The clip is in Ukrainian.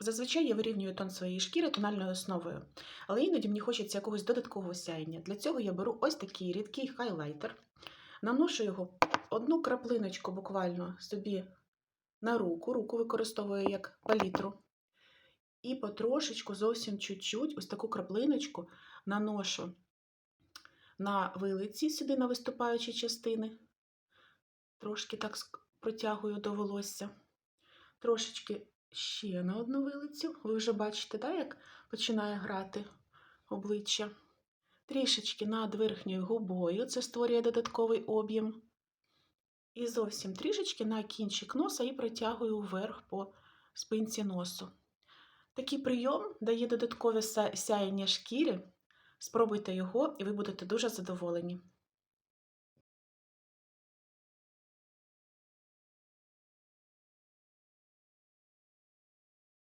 Зазвичай я вирівнюю тон своєї шкіри тональною основою, але іноді мені хочеться якогось додаткового сяєння. Для цього я беру ось такий рідкий хайлайтер, наношу його одну краплиночку буквально собі на руку, руку використовую як палітру. І потрошечку, зовсім чуть-чуть, ось таку краплиночку наношу на вилиці, сюди на виступаючі частини. Трошки так протягую до волосся. Трошечки ще на одну вилицю. Ви вже бачите, да, як починає грати обличчя. Трішечки над верхньою губою, це створює додатковий об'єм. І зовсім трішечки на кінчик носа і протягую вверх по спинці носу. Такий прийом дає додаткове сяєння шкіри. Спробуйте його, і ви будете дуже задоволені.